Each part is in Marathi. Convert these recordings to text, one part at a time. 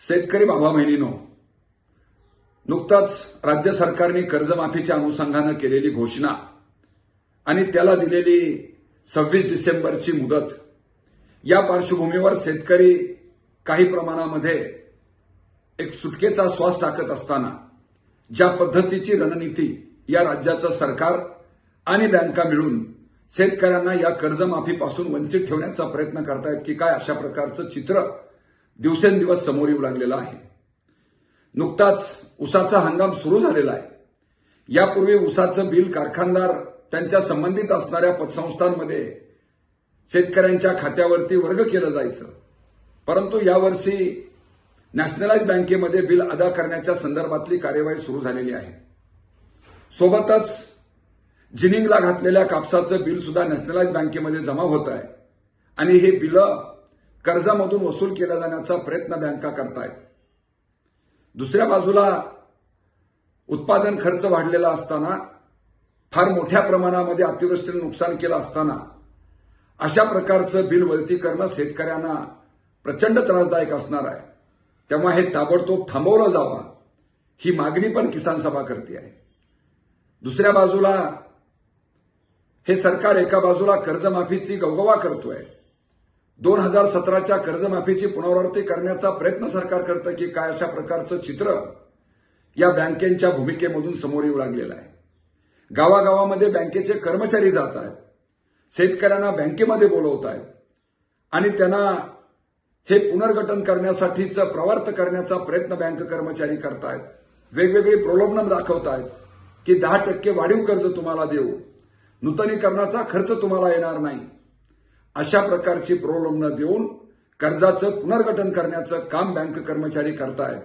शेतकरी बाबा बहिणीनो नुकताच राज्य सरकारने कर्जमाफीच्या अनुषंगानं केलेली घोषणा आणि त्याला दिलेली सव्वीस डिसेंबरची मुदत या पार्श्वभूमीवर शेतकरी काही प्रमाणामध्ये एक सुटकेचा श्वास टाकत असताना ज्या पद्धतीची रणनीती या राज्याचं सरकार आणि बँका मिळून शेतकऱ्यांना या कर्जमाफीपासून वंचित ठेवण्याचा प्रयत्न करतायत की काय अशा प्रकारचं चित्र दिवसेंदिवस समोर येऊ लागलेलं आहे. नुकताच उसाचा हंगाम सुरू झालेला आहे. यापूर्वी उसाचं बिल कारखानदार त्यांच्या संबंधित असणाऱ्या पतसंस्थांमध्ये शेतकऱ्यांच्या खात्यावरती वर्ग केलं जायचं. परंतु यावर्षी नॅशनलाइज बँकेमध्ये बिल अदा करण्याच्या संदर्भातली कार्यवाही सुरू झालेली आहे. सोबतच जिनिंगला घातलेल्या कापसाचं बिल सुद्धा नॅशनलाइज बँकेमध्ये जमा होत आहे. आणि हे बिलं कर्जामधून वसूल केला जाण्याचा प्रयत्न बँका करतायत. दुसऱ्या बाजूला उत्पादन खर्च वाढलेला असताना फार मोठ्या प्रमाणामध्ये अतिवृष्टीने नुकसान केलं असताना अशा प्रकारचं बिल वलती करणं शेतकऱ्यांना प्रचंड त्रासदायक असणार आहे. तेव्हा हे ताबडतोब थांबवलं जावं ही मागणी पण किसान सभा करते आहे. दुसऱ्या बाजूला हे सरकार एका बाजूला कर्जमाफीची गवगवा करतोय दोन हजार सतराच्या कर्जमाफीची पुनरावृत्ती करण्याचा प्रयत्न सरकार करतं की काय अशा प्रकारचं चित्र या बँकेच्या भूमिकेमधून समोर येऊ लागलेलं आहे. गावागावामध्ये बँकेचे कर्मचारी जात आहेत. शेतकऱ्यांना बँकेमध्ये बोलवत आहेत. आणि त्यांना हे पुनर्गठन करण्यासाठीचं प्रवर्त करण्याचा प्रयत्न बँक कर्मचारी करतायत वेगवेगळी प्रलोभनं दाखवतायत की दहा टक्के वाढीव कर्ज तुम्हाला देऊ. नूतनीकरणाचा खर्च तुम्हाला येणार नाही. अशा प्रकारची प्रलोभनं देऊन कर्जाचं पुनर्गठन करण्याचं काम बँक कर्मचारी करतायत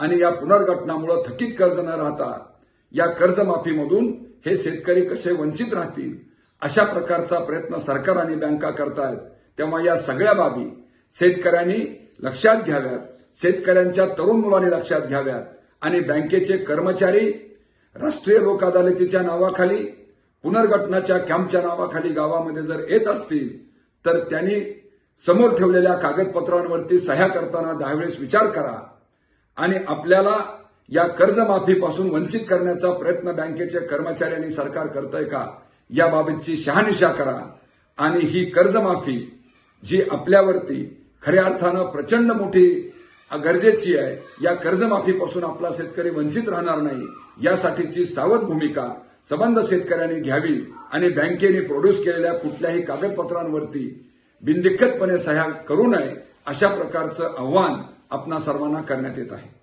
आणि या पुनर्गठनामुळे थकीत कर्ज न राहता या कर्जमाफीमधून हे शेतकरी कसे वंचित राहतील अशा प्रकारचा प्रयत्न सरकार आणि बँका करतायत. तेव्हा या सगळ्या बाबी शेतकऱ्यांनी लक्षात घ्याव्यात शेतकऱ्यांच्या तरुण मुलांनी लक्षात घ्याव्यात. आणि बँकेचे कर्मचारी राष्ट्रीय लोक अदालतीच्या नावाखाली पुनर्गठनाच्या कॅम्पच्या नावाखाली गावामध्ये जर येत असतील तर त्यांनी समोर ठेवलेल्या कागदपत्रांवरती सह्या करताना दहा वेळेस विचार करा आणि आपल्याला या कर्जमाफीपासून वंचित करण्याचा प्रयत्न बँकेचे कर्मचारी आणि सरकार करतंय का याबाबतची शहानिशा करा. आणि ही कर्जमाफी जी आपल्यावरती खऱ्या अर्थानं प्रचंड मोठी गरजेची आहे या कर्जमाफीपासून आपला शेतकरी वंचित राहणार नाही यासाठीची सावध भूमिका संबंध शेतकऱ्यांनी घ्यावी आणि बँकेने प्रोड्यूस केलेल्या कुठल्याही कागदपत्रांवरती बिनदिक्कतपणे सह्या करू नये अशा प्रकारचं आव्हान आपणा सर्वांना करण्यात येत आहे.